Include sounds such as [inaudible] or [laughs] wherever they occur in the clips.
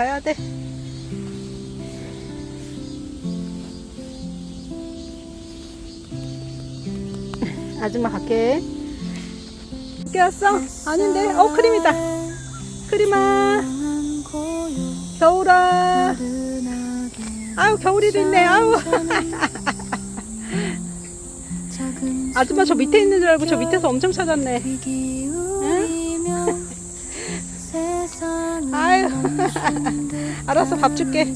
가야 돼. [laughs] 아줌마 갈게. 왔어? 아닌데? 어, 크림이다. 크림아, 겨울아. 아유, 겨울이도 있네. 아유. [laughs] 아줌마 저 밑에 있는 줄 알고 저 밑에서 엄청 찾았네. 아유. 알았어, 밥 줄게.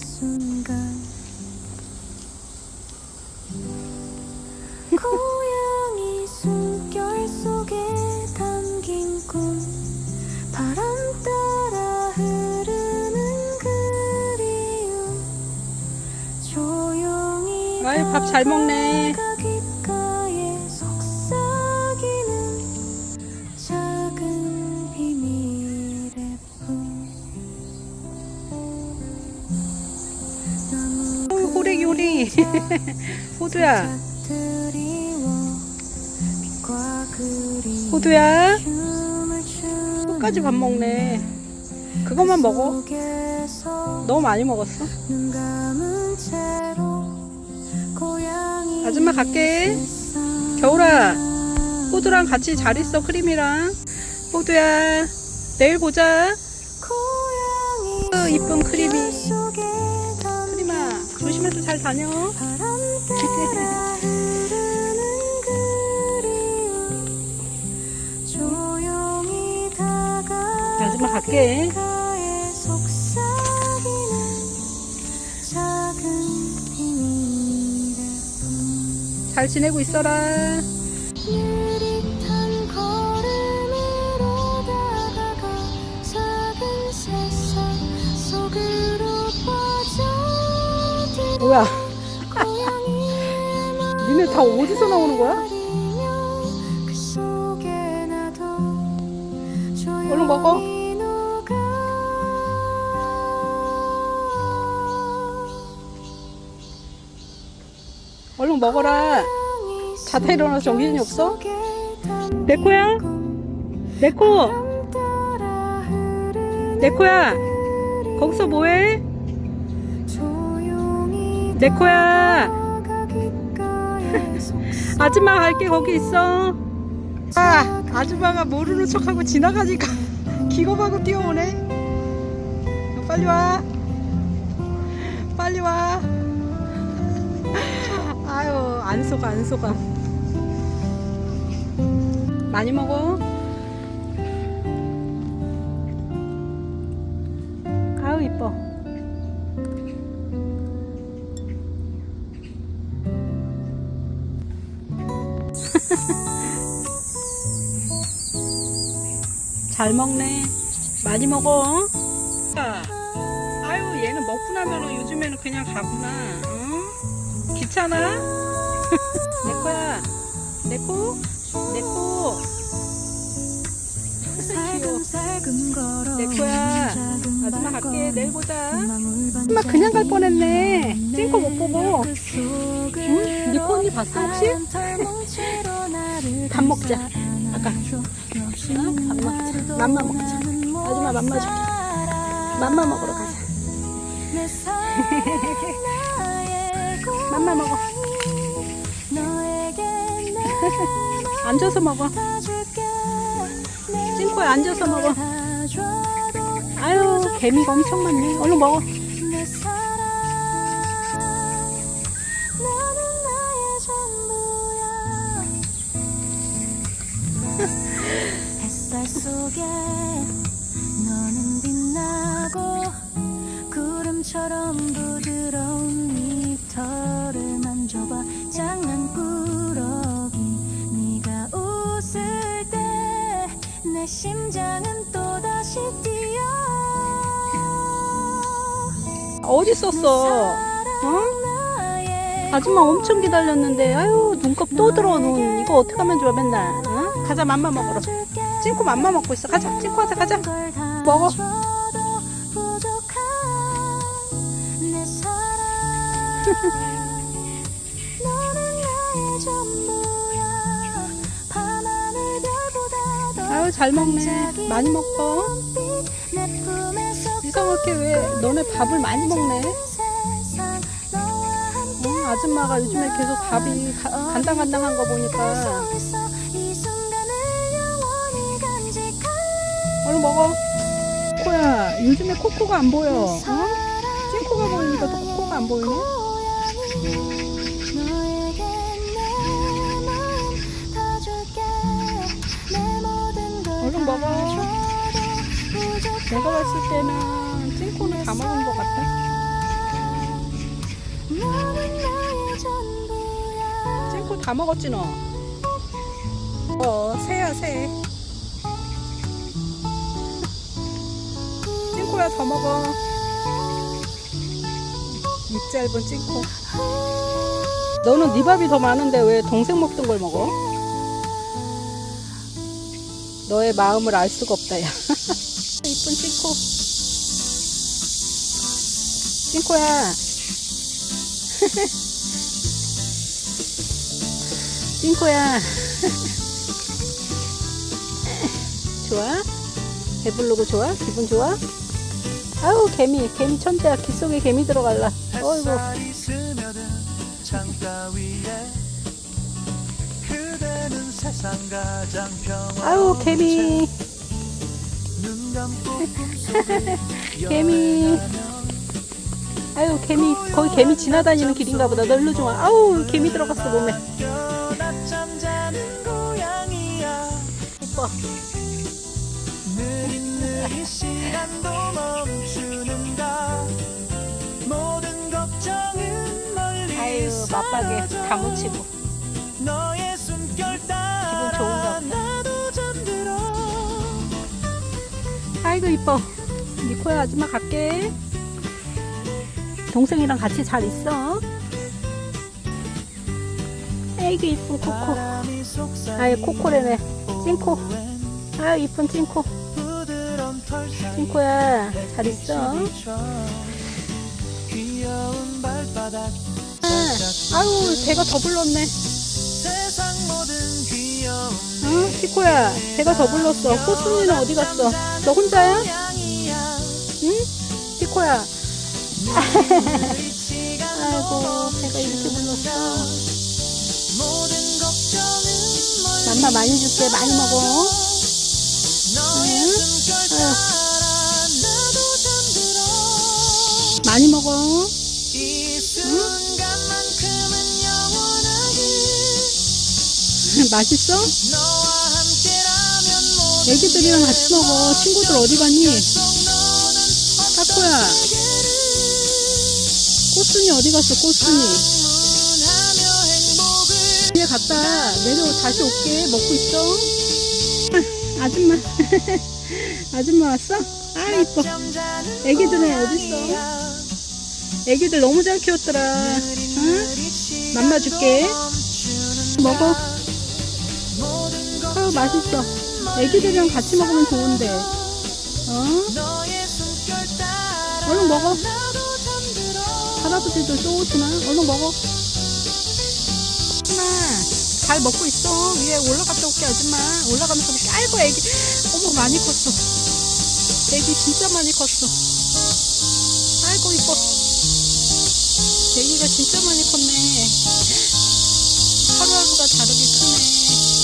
고양이 숨결 속에 담긴 꿈 바람 따라 흐르는 그리움 조용히 아유, 밥 잘 먹네. [laughs] 빛과 그림 호두야. 끝까지 밥 먹네. 그것만 먹어. 너무 많이 먹었어. 아줌마 갈게. 겨울아, 호두랑 같이 잘 있어, 크림이랑. 호두야, 내일 보자. 이쁜 크림이. 잘 다녀. [laughs] 아줌마 갈게. 잘 지내고 있어라. 뭐야, [laughs] 니네 다 어디서 나오는 거야? 얼른 먹어. 얼른 먹어라. 자다 일어나서 정신이 없어? 내 코야? 내 코! 내 코야! 거기서 뭐해? 내 코야! [laughs] 아줌마 갈게 거기 있어. 아, 아줌마가 모르는 척하고 지나가니까 [laughs] 기겁하고 뛰어오네. 빨리 와. 빨리 와. [laughs] 아유, 안 속아, 안 속아. 많이 먹어. 잘 먹네. 많이 먹어. 아유, 얘는 먹고 나면 요즘에는 그냥 가구나. 응? 귀찮아? [laughs] 내 거야. 내 코? 내 코. 귀여워. 내 거야. 아줌마 갈게. 내일 보자. 엄마 그냥 갈 뻔했네. 찡코 못 보고. 응? 니코 언니 봤어 혹시? 밥 먹자. 응? 밥 먹자. 맘마 먹자. 아줌마 맘마 줄게. 맘마 먹으러 가자. [laughs] 맘마 먹어. 앉아서 먹어. 찡코에 앉아서 먹어. 아유, 개미가 엄청 많네. 얼른 먹어. 속에 너는 빛나고 구름처럼 부드러운 네 털을 만져봐 장난꾸러기 네가 웃을 때 내 심장은 또다시 뛰어 어디 썼어? 어? 아줌마 엄청 기다렸는데, 아유, 눈곱 또 들어, 눈. 이거 어떡하면 좋아, 맨날. 응? 가자, 맘마 먹으러. 찡코 맘마 먹고 있어. 가자, 찡코 하자, 가자. 먹어. [laughs] 아유, 잘 먹네. 많이 먹어. 이렇게 왜 너네 밥을 많이 먹네? 어, 아줌마가 요즘에 계속 밥이 가- 간당간당한 거 보니까 얼른 먹어. 코야, 요즘에 코코가 안 보여. 어? 찐코가 보이니까 또 코코가 안 보이네. 얼른 먹어. 내가 봤을 때는 찐코는 다 먹은 것 전부야 찐코 다 먹었지 너? 어, 새야 새. 찐코야 더 먹어. 입 짧은 찐코. 너는 네 밥이 더 많은데 왜 동생 먹던 걸 먹어? 너의 마음을 알 수가 없다 야. [laughs] 이쁜 찐코. 찐코야. [laughs] 찐코야. [laughs] 좋아? 배부르고 좋아? 기분 좋아? 아우 개미 개미 천대야. 귀 속에 개미 들어갈라. 어이구. 아우 개미. [laughs] 개미. 아유 개미. 거기 개미 지나다니는 길인가 보다. 널로 좋아 아우 개미 들어갔어 몸에 사라져. 다 묻히고. 기분 좋은가 보다. 아이고 이뻐. 니코야 아줌마 갈게. 동생이랑 같이 잘 있어. 아이고 이쁜 코코. 아이 코코래네. 찐코. 아유 이쁜 찐코. 찐코야 잘 있어 발바닥 아유 배가 더 불렀네 어 치코야 배가 더 불렀어 꽃순이는 어디 갔어 너 혼자야? 응? 시간 [laughs] 아이고 배가 이렇게 불렀어 맘마 많이 줄게 많이 먹어 응? 아유. 많이 먹어 맛있어? 애기들이랑 같이 먹어. 친구들 어디 갔니? 타코야. 꽃순이 어디 갔어 꽃순이? 집에 갔다. 내려 다시 올게. 먹고 있어? 아줌마. [laughs] 아줌마 왔어? 아 이뻐. 애기들은 어딨어? 애기들 너무 잘 키웠더라. 응? 맘마 줄게. 먹어 아유 맛있어. 애기들이랑 같이 먹으면 좋은데. 어? 얼른 먹어. 또 오시나? 얼른 먹어. 아줌마 잘 먹고 있어. 위에 올라갔다 올게 아줌마. 올라가면서 볼게 아이고 애기. 어머 많이 컸어. 애기 진짜 많이 컸어. 아이고 이뻐. 애기가 진짜 많이 컸네. [laughs] 하루하루가 다르게 크네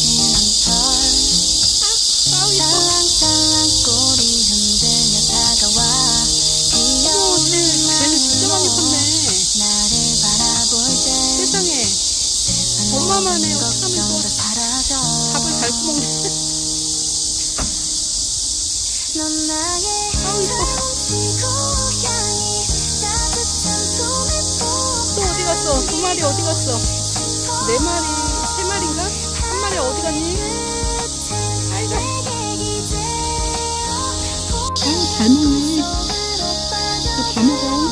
두 마리 어디 갔어? 네 마리, 세 마리인가? 한 마리 어디 갔니? 아이고, 아유, 잘 먹네. 다 먹어.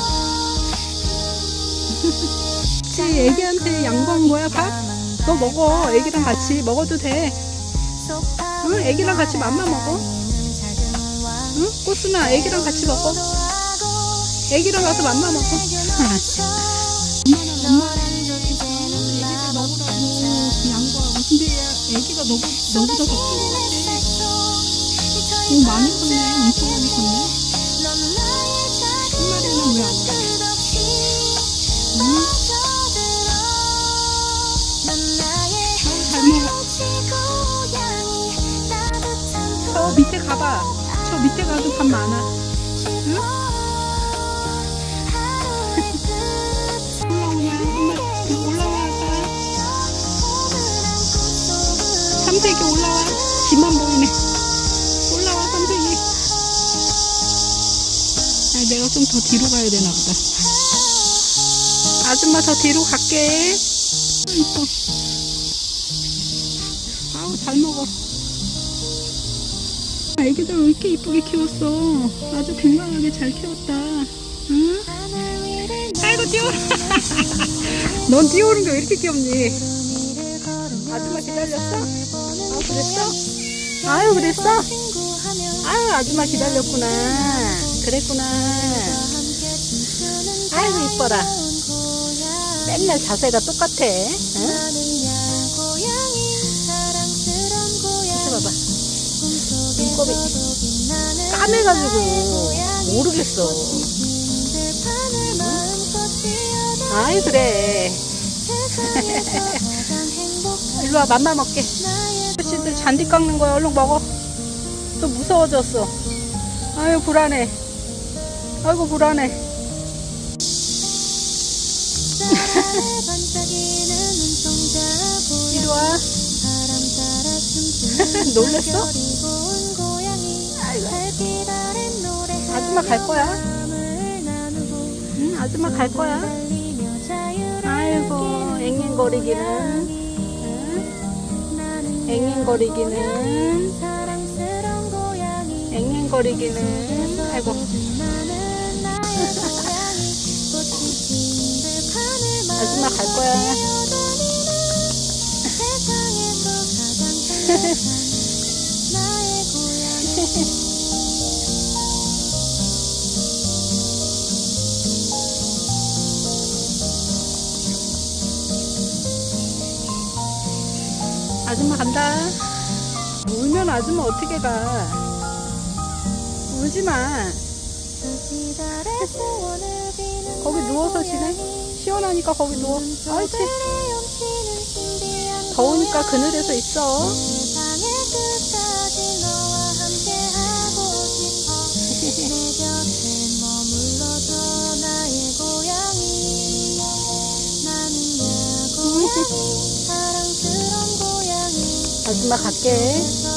지 애기한테 양보한 거야, 밥? 너 먹어. 애기랑 같이 먹어도 돼. 응? 애기랑 같이 맘마 먹어. 응? 꽃순아, 애기랑 같이 먹어. 애기랑 가서 맘마 먹어. [laughs] 엄마랑 애기들 먹으라고 양보하고. 근데 얘 애기가 너무, 것 같아. 오, 많이 컸네. 엄청 많이 컸네. 넌 나의 작은 한 마리는 왜안 가? 저 밑에 가봐. 저 밑에 가도 밥 많아. 응? 삼색이 올라와. 집만 보이네. 올라와, 삼색이. 아, 내가 좀 더 뒤로 가야 되나 보다. 아줌마 더 뒤로 갈게. 아, 이뻐. 아우, 잘 먹어. 애기들 왜 이렇게 이쁘게 키웠어? 아주 건강하게 잘 키웠다. 응? 아이고, 뛰어라. [laughs] 넌 뛰어오는 게 왜 이렇게 귀엽니? 아줌마 기다렸어? 그랬어? 아유, 그랬어? 아유, 아줌마 기다렸구나. 그랬구나. 아이고, 이뻐라. 맨날 자세가 똑같아. 응? 봐봐. 빛나는 까매가지고 모르겠어. 뛰어다 아이, 그래. 세상에서 가장 행복한 일로 와, 맘마 먹게. 아저씨들 잔디 깎는 거야. 얼른 먹어. 또 무서워졌어. 아유, 불안해. 아이고, 불안해. [laughs] 이리 와. [laughs] 놀랬어? 노래하며 아줌마 갈 거야? 응, 아줌마 갈 거야. 아이고, 앵앵거리기는. 앵앵거리기는. 앵앵거리기는. 아이고. 아줌마 갈 거야. [laughs] 아줌마 간다. 울면 아줌마 어떻게 가? 울지 마. 거기 누워서 지내. 시원하니까 거기 누워. 옳지. 더우니까 그늘에서 있어. 아줌마 갈게.